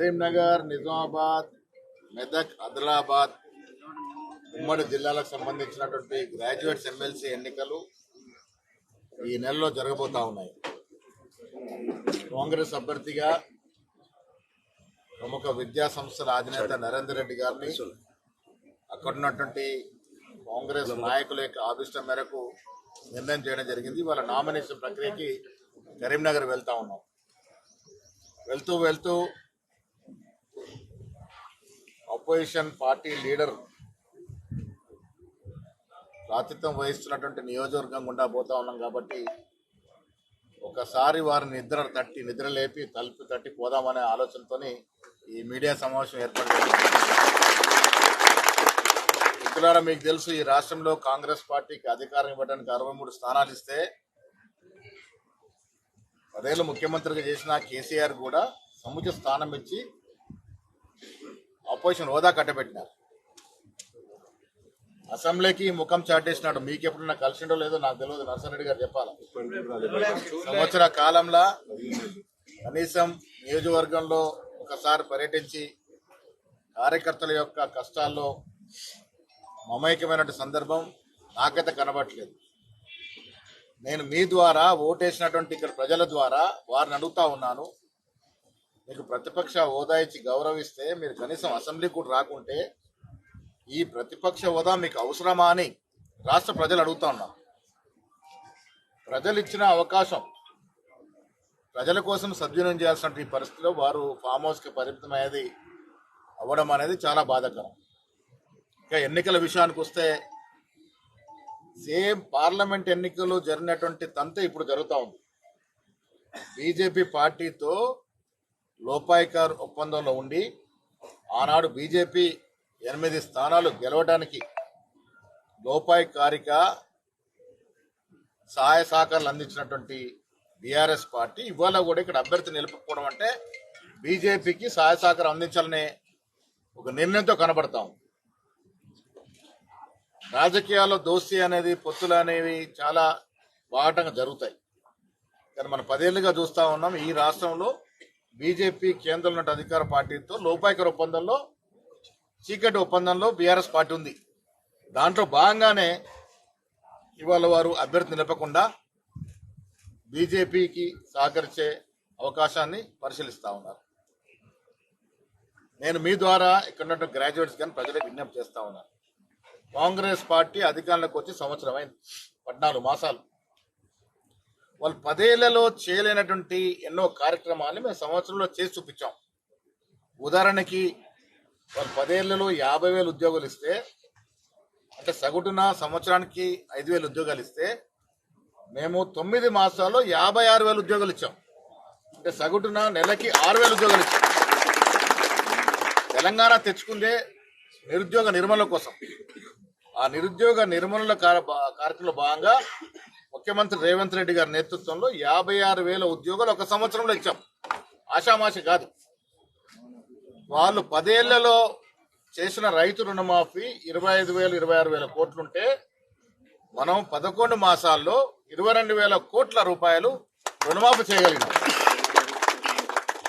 కరీంనగర్ నిజామాబాద్ మెదక్ ఆదిలాబాద్ ఉమ్మడి జిల్లాలకు సంబంధించినటువంటి గ్రాడ్యుయేట్స్ ఎమ్మెల్సీ ఎన్నికలు ఈ నెలలో జరగబోతా ఉన్నాయి. కాంగ్రెస్ అభ్యర్థిగా ప్రముఖ విద్యా సంస్థల అధినేత నరేందర్ రెడ్డి గారిని అక్కడ ఉన్నటువంటి కాంగ్రెస్ నాయకుల యొక్క ఆవిష్టం మేరకు నిర్ణయం చేయడం జరిగింది. వాళ్ళ నామినేషన్ ప్రక్రియకి కరీంనగర్ వెళ్తా ఉన్నాం. వెళ్తూ వెళ్తూ అపోజిషన్ పార్టీ లీడర్ ప్రాతిత్వం వహిస్తున్నటువంటి నియోజకవర్గం గుండా పోతా ఉన్నాం కాబట్టి ఒకసారి వారిని నిద్ర తట్టి నిద్ర లేపి తలుపు తట్టి పోదామనే ఆలోచనతోని ఈ మీడియా సమావేశం ఏర్పడింది. చేశాం మిత్రులారా మీకు తెలుసు ఈ రాష్ట్రంలో కాంగ్రెస్ పార్టీకి అధికారం ఇవ్వడానికి అరవై మూడు స్థానాలు ఇస్తే పదేళ్ళు ముఖ్యమంత్రిగా చేసిన కేసీఆర్ కూడా సముచిత స్థానం ఇచ్చి ఆపోజిషన్ హోదా కట్టబెట్టినారు అసెంబ్లీకి ముఖం చాటేసినాడు. మీకు ఎప్పుడన్నా కలిసిండో లేదో నాకు తెలియదు నర్సరెడ్డి గారు చెప్పాలి? సంవత్సర కాలంలో కనీసం నియోజకవర్గంలో ఒకసారి పర్యటించి కార్యకర్తల యొక్క కష్టాల్లో మమైకమైనటువంటి సందర్భం నాకైతే కనబడట్లేదు. నేను మీ ద్వారా ఓటేసినటువంటి ఇక్కడ ప్రజల ద్వారా వారిని అడుగుతా ఉన్నాను. మీకు ప్రతిపక్ష హోదా ఇచ్చి గౌరవిస్తే మీరు కనీసం అసెంబ్లీ కూడా రాకుంటే ఈ ప్రతిపక్ష హోదా మీకు అవసరమా అని రాష్ట్ర ప్రజలు అడుగుతా ఉన్నాం ప్రజలు ఇచ్చిన అవకాశం ప్రజల కోసం సద్వినియోగం చేయాల్సిన పరిస్థితిలో వారు ఫామ్ హౌస్కి పరిమితమయ్యేది అవ్వడం అనేది చాలా బాధాకరం. ఇక ఎన్నికల విషయానికి వస్తే సేమ్ పార్లమెంట్ ఎన్నికలు జరిగినటువంటి తంత ఇప్పుడు జరుగుతూ ఉంది. బీజేపీ పార్టీతో లోపాయికార్ ఒప్పందంలో ఉండి ఆనాడు బీజేపీ ఎనిమిది స్థానాలు గెలవడానికి లోపాయికారిక సహాయ సహకారాలు అందించినటువంటి బీఆర్ఎస్ పార్టీ ఇవాళ కూడా ఇక్కడ అభ్యర్థి నిలుపుకోవడం అంటే బీజేపీకి సహాయ సహకారం అందించాలనే ఒక నిర్ణయంతో కనబడతాం. రాజకీయాల్లో దోస్తీ అనేది పొత్తులు అనేవి చాలా బాటంగా జరుగుతాయి. కానీ మనం పదేళ్ళుగా చూస్తూ ఉన్నాం ఈ రాష్ట్రంలో బీజేపీ కేంద్రంలో అధికార పార్టీతో లోపాయకర ఒప్పందంలో చీకటి ఒప్పందంలో బీఆర్ఎస్ పార్టీ ఉంది. దాంట్లో భాగంగానే ఇవాళ వారు అభ్యర్థి నిలపకుండా బీజేపీకి సహకరించే అవకాశాన్ని పరిశీలిస్తా ఉన్నారు. నేను మీ ద్వారా ఇక్కడ ఉన్న గ్రాడ్యుయేట్స్ కానీ ప్రజలకు విజ్ఞప్తి చేస్తా ఉన్నాను కాంగ్రెస్ పార్టీ అధికారంలోకి వచ్చి సంవత్సరం అయింది. పద్నాలుగు మాసాలు. వాళ్ళు పదేళ్ళలో చేయలేనటువంటి ఎన్నో కార్యక్రమాలని మేము సంవత్సరంలో చేసి చూపించాం. ఉదాహరణకి వాళ్ళు పదేళ్ళలో యాభై వేలు ఉద్యోగాలు ఇస్తే అంటే సగటున సంవత్సరానికి ఐదు వేలు ఉద్యోగాలు ఇస్తే మేము తొమ్మిది మాసాల్లో యాభై ఆరు వేలు ఉద్యోగాలు ఇచ్చాం. అంటే సగటున నెలకి ఆరు వేలు ఉద్యోగాలు ఇచ్చాం. తెలంగాణ తెచ్చుకుందే నిరుద్యోగ నిర్మూలన కోసం. ఆ నిరుద్యోగ నిర్మూలన కార్యక్రమంలో భాగంగా ముఖ్యమంత్రి రేవంత్ రెడ్డి గారి నేతృత్వంలో యాభై ఆరు వేల ఉద్యోగాలు ఒక సంవత్సరంలో ఇచ్చాం. ఆషామాషి కాదు. వాళ్ళు పదేళ్ళలో చేసిన రైతు రుణమాఫీ ఇరవై ఐదు వేలు ఇరవై ఆరు వేల కోట్లుంటే మనం పదకొండు మాసాల్లో ఇరవై రెండు వేల కోట్ల రూపాయలు రుణమాఫీ చేయగలిగినాం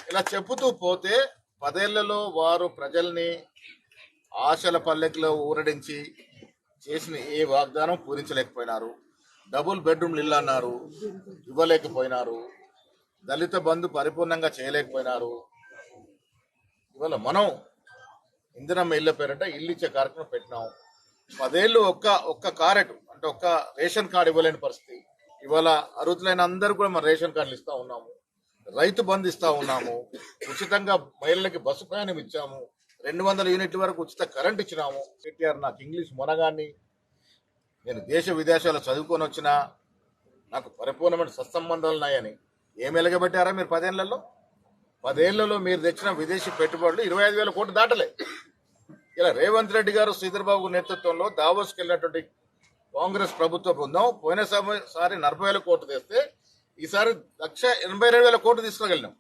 ఇలా చెబుతూ పోతే పదేళ్ళలో వారు ప్రజల్ని ఆశల పల్లెకిలో ఊరడించి చేసిన ఏ వాగ్దానం పూరించలేకపోయినారు. డబుల్ బెడ్రూమ్ ఇల్లు అన్నారు ఇవ్వలేకపోయినారు దళిత బంధు పరిపూర్ణంగా చేయలేకపోయినారు. ఇవాళ మనం ఇందిరమ్మ ఇళ్ళ పేరంటే ఇల్లు ఇచ్చే కార్యక్రమం పెట్టినాం. పదేళ్ళు ఒక్క ఒక్క కారెట్ అంటే ఒక్క రేషన్ కార్డు ఇవ్వలేని పరిస్థితి. ఇవాళ అర్హులైన అందరూ కూడా మన రేషన్ కార్డులు ఇస్తూ ఉన్నాము. రైతు బంధు ఇస్తూ ఉన్నాము. ఉచితంగా మహిళలకి బస్సు ప్రయాణం ఇచ్చాము. రెండు వందల యూనిట్ల వరకు ఉచిత కరెంట్ ఇచ్చినాము. కేటీఆర్ నాకు ఇంగ్లీష్ మొనగాన్ని నేను దేశ విదేశాల్లో చదువుకొని వచ్చినా నాకు పరిపూర్ణమైన సత్సంబంధాలు ఉన్నాయని. ఏమి ఎలగబెట్టారా మీరు పదేళ్ళలో? పదేళ్ళలో మీరు తెచ్చిన విదేశీ పెట్టుబడులు ఇరవై ఐదు వేల కోట్లు దాటలే. ఇలా రేవంత్ రెడ్డి గారు శ్రీధర్బాబు నేతృత్వంలో దావోస్కి వెళ్ళినటువంటి కాంగ్రెస్ ప్రభుత్వ బృందం పోయిన సారి నలభై వేల కోట్లు తెస్తే ఈసారి లక్ష ఎనభై రెండు వేల కోట్లు తీసుకువెళ్ళినాం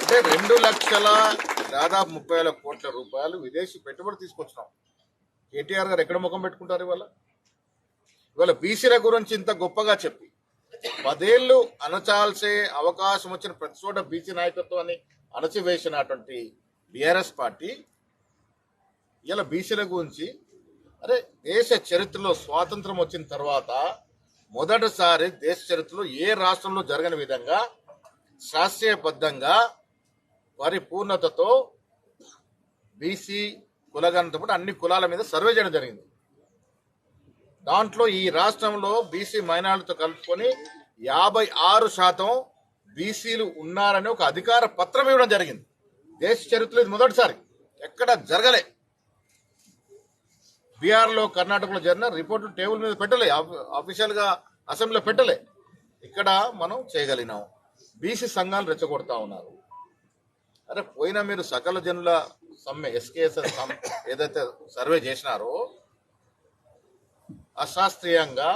అంటే రెండు లక్షల దాదాపు ముప్పై వేల కోట్ల రూపాయలు విదేశీ పెట్టుబడి తీసుకొచ్చినాం. కేటీఆర్ గారు ఎక్కడ ముఖం పెట్టుకుంటారు ఇవాళ? ఇవాళ బీసీల గురించి ఇంత గొప్పగా చెప్పి పదేళ్ళు అనచాల్సే అవకాశం వచ్చిన ప్రతి చోట బీసీ నాయకత్వాన్ని అణచివేసినటువంటి బీఆర్ఎస్ పార్టీ ఇలా బీసీల గురించి అరే దేశ చరిత్రలో స్వాతంత్రం వచ్చిన తర్వాత మొదటిసారి దేశ చరిత్రలో ఏ రాష్ట్రంలో జరగని విధంగా శాస్త్రీయబద్ధంగా పరిపూర్ణతతో బీసీ కులగణతో పాటు అన్ని కులాల మీద సర్వే చేయడం జరిగింది. దాంట్లో ఈ రాష్ట్రంలో బీసీ మైనార్టీతో కలుపుకొని యాభై ఆరు శాతం బీసీలు ఉన్నారని ఒక అధికార పత్రం ఇవ్వడం జరిగింది. దేశ చరిత్రలో ఇది మొదటిసారి. ఎక్కడ జరగలే. బీహార్లో కర్ణాటకలో జరిగిన రిపోర్టు టేబుల్ మీద పెట్టలే. అఫీషియల్గా అసెంబ్లీలో పెట్టలే. ఇక్కడ మనం చేయగలిగినాం. బీసీ సంఘాలు రెచ్చగొడతా ఉన్నారు. అరే పోయిన మీరు సకల జనుల సమ్మె ఎస్కేఎస్ఎస్ ఏదైతే సర్వే చేసినారో అశాస్త్రీయంగా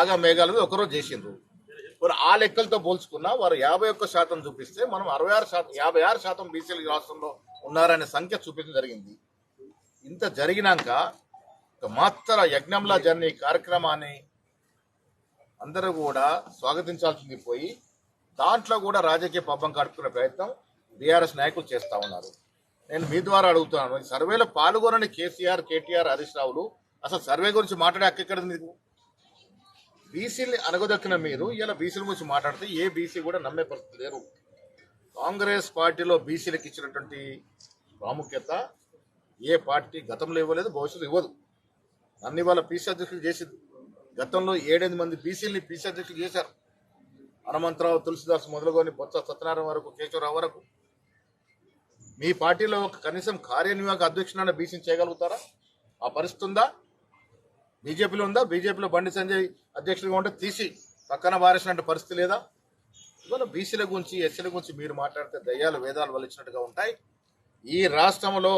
ఆగా మేఘాలు ఒకరోజు చేసిండ్రు. మరి ఆ లెక్కలతో పోల్చుకున్నా వారు యాభై ఒక్క శాతం చూపిస్తే మనం అరవై ఆరు శాతం యాభై ఆరు శాతం బీసీలు రాష్ట్రంలో ఉన్నారనే సంఖ్య చూపించడం జరిగింది. ఇంత జరిగినాక మాత్ర యజ్ఞంలా జర్నీ కార్యక్రమాన్ని అందరూ కూడా స్వాగతించాల్సింది పోయి దాంట్లో కూడా రాజకీయ పబ్బం కడుపుకునే ప్రయత్నం బీఆర్ఎస్ నాయకులు చేస్తా ఉన్నారు. నేను మీ ద్వారా అడుగుతున్నాను సర్వేలో పాల్గొనని కేసీఆర్ కేటీఆర్ హరీష్ రావులు అసలు సర్వే గురించి మాట్లాడే హక్కు ఎక్కడ మీకు బీసీని అనగదొక్కిన మీరు ఇలా బీసీల గురించి మాట్లాడితే ఏ బీసీ కూడా నమ్మే పరిస్థితి లేరు కాంగ్రెస్ పార్టీలో బీసీలకు ఇచ్చినటువంటి ప్రాముఖ్యత ఏ పార్టీ గతంలో ఇవ్వలేదు భవిష్యత్తు ఇవ్వదు. అన్ని వాళ్ళ పీసీ అధ్యక్షులు చేసింది. గతంలో ఏడెనిమిది మంది బీసీలని పీసీ అధ్యక్షులు చేశారు. హనుమంతరావు తులసిదాస్ మొదలుకొని బొత్స సత్యనారాయణ వరకు కేశవరావు వరకు. మీ పార్టీలో ఒక కనీసం కార్యనిర్వాహక అధ్యక్షుడైన బీసీని చేయగలుగుతారా? ఆ పరిస్థితి ఉందా? బీజేపీలో ఉందా? బీజేపీలో బండి సంజయ్ అధ్యక్షుడిగా ఉంటే తీసి పక్కన వారేసినట్టు పరిస్థితి లేదా? ఇవాళ బీసీల గురించి ఎస్సీల గురించి మీరు మాట్లాడితే దయ్యాలు వేదాలు వలిచినట్టుగా ఉంటాయి. ఈ రాష్ట్రంలో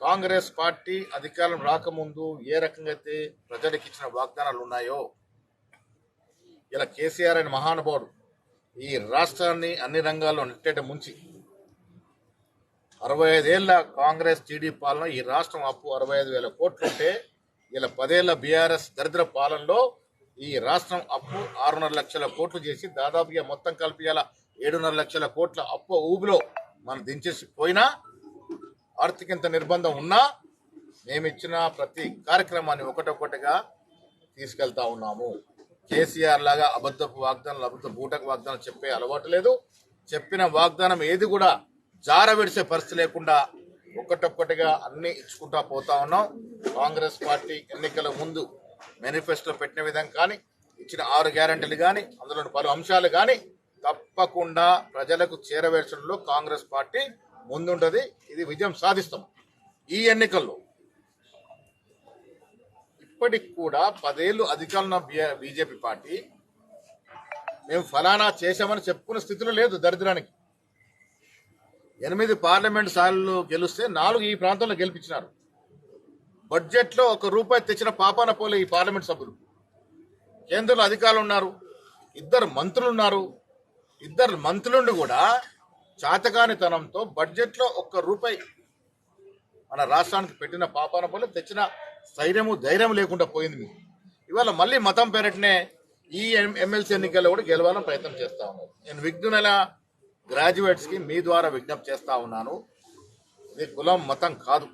కాంగ్రెస్ పార్టీ అధికారం రాకముందు ఏ రకంగా అయితే ప్రజలకు ఇచ్చిన వాగ్దానాలు ఉన్నాయో ఇలా కేసీఆర్ అనే మహానుభావుడు ఈ రాష్ట్రాన్ని అన్ని రంగాల్లో నెట్టేట ముంచి అరవై ఐదేళ్ళ కాంగ్రెస్ టీడీపీ పాలన ఈ రాష్ట్రం అప్పు అరవై ఐదు వేల కోట్లుంటే ఇలా పదేళ్ళ బీఆర్ఎస్ దరిద్ర పాలనలో ఈ రాష్ట్రం అప్పు ఆరున్నర లక్షల కోట్లు చేసి దాదాపుగా మొత్తం కలిపి ఇలా ఏడున్నర లక్షల కోట్ల అప్పు ఊబిలో మనం దించేసి పోయినా ఆర్థికంత నిర్బంధం ఉన్నా మేము ఇచ్చిన ప్రతి కార్యక్రమాన్ని ఒకటొకటిగా తీసుకెళ్తా ఉన్నాము. కేసీఆర్ లాగా అబద్ధపు వాగ్దానాలు అబద్ధ బూటకు వాగ్దానాలు చెప్పే అలవాటు లేదు. చెప్పిన వాగ్దానం ఏది కూడా జార విడిసే పరిస్థితి లేకుండా ఒకటొక్కటిగా అన్ని ఇచ్చుకుంటా పోతా ఉన్నాం. కాంగ్రెస్ పార్టీ ఎన్నికల ముందు మేనిఫెస్టో పెట్టిన విధంగా కానీ ఇచ్చిన ఆరు గ్యారంటీలు కానీ అందులో పలు అంశాలు కానీ తప్పకుండా ప్రజలకు చేరవేర్చడంలో కాంగ్రెస్ పార్టీ ముందుంటది. ఇది విజయం సాధిస్తాం. ఈ ఎన్నికల్లో ఇప్పటికి కూడా పదేళ్ళు అధికారంలో బీజేపీ పార్టీ మేము ఫలానా చేశామని చెప్పుకునే స్థితిలో లేదు దరిద్రానికి. ఎనిమిది పార్లమెంట్ సార్లు గెలిస్తే నాలుగు ఈ ప్రాంతంలో గెలిపించినారు. బడ్జెట్లో ఒక రూపాయి తెచ్చిన పాపాన పోలే ఈ పార్లమెంట్ సభ్యులు. కేంద్రంలో అధికారులు ఉన్నారు ఇద్దరు మంత్రులు ఉన్నారు. ఇద్దరు మంత్రులుండి కూడా చాతకానితనంతో బడ్జెట్లో ఒక్క రూపాయి మన రాష్ట్రానికి పెట్టిన పాపాన పోలే తెచ్చిన స్థైర్యము ధైర్యం లేకుండా పోయింది మీకు. ఇవాళ మళ్ళీ మతం పేరటనే ఈ ఎమ్మెల్సీ ఎన్నికల్లో కూడా గెలవాలని ప్రయత్నం చేస్తా ఉన్నారు. నేను విఘ్నుల గ్రాడ్యుయేట్స్కి మీ ద్వారా విజ్ఞప్తి చేస్తా ఉన్నాను. ఇది కులం మతం కాదు.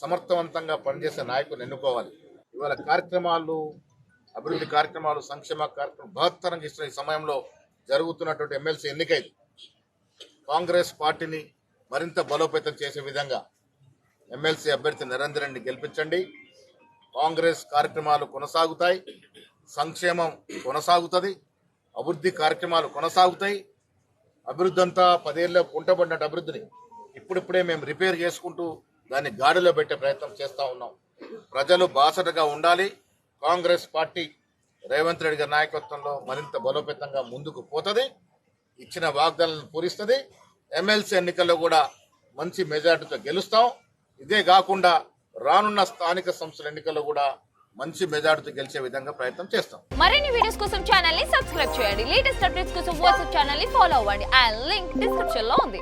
సమర్థవంతంగా పనిచేసే నాయకులు ఎన్నుకోవాలి. ఇవాళ కార్యక్రమాలు అభివృద్ధి కార్యక్రమాలు సంక్షేమ కార్యక్రమాలు బహత్తరంగా ఇస్తున్న ఈ సమయంలో జరుగుతున్నటువంటి ఎమ్మెల్సీ ఎన్నిక కాంగ్రెస్ పార్టీని మరింత బలోపేతం చేసే విధంగా ఎమ్మెల్సీ అభ్యర్థి నరేందర్ రెడ్డిని గెలిపించండి. కాంగ్రెస్ కార్యక్రమాలు కొనసాగుతాయి. సంక్షేమం కొనసాగుతుంది. అభివృద్ధి కార్యక్రమాలు కొనసాగుతాయి. అభివృద్ధి అంతా పదేళ్ళ కుంటబడినట్టు అభివృద్ధిని ఇప్పుడిప్పుడే మేము రిపేర్ చేసుకుంటూ దాన్ని గాడిలో పెట్టే ప్రయత్నం చేస్తూ ఉన్నాం. ప్రజలు బాసటగా ఉండాలి. కాంగ్రెస్ పార్టీ రేవంత్ రెడ్డి గారి నాయకత్వంలో మరింత బలోపేతంగా ముందుకు పోతుంది. ఇచ్చిన వాగ్దానాలను పూరిస్తుంది. ఎమ్మెల్సీ ఎన్నికల్లో కూడా మంచి మెజార్టీతో గెలుస్తాం. ఇదే కాకుండా రానున్న స్థానిక సంస్థల ఎన్నికల్లో కూడా మంచి మెజార్టీతో గెలిచే విధంగా ప్రయత్నం చేస్తాం. మరిన్ని వీడియోస్ కోసం ఛానల్ని సబ్స్క్రైబ్ చేయండి. లేటెస్ట్ అప్డేట్స్ కోసం వాట్సాప్ ఛానల్ని ఫాలో అవ్వండి. అండ్ లింక్ డిస్క్రిప్షన్లో ఉంది.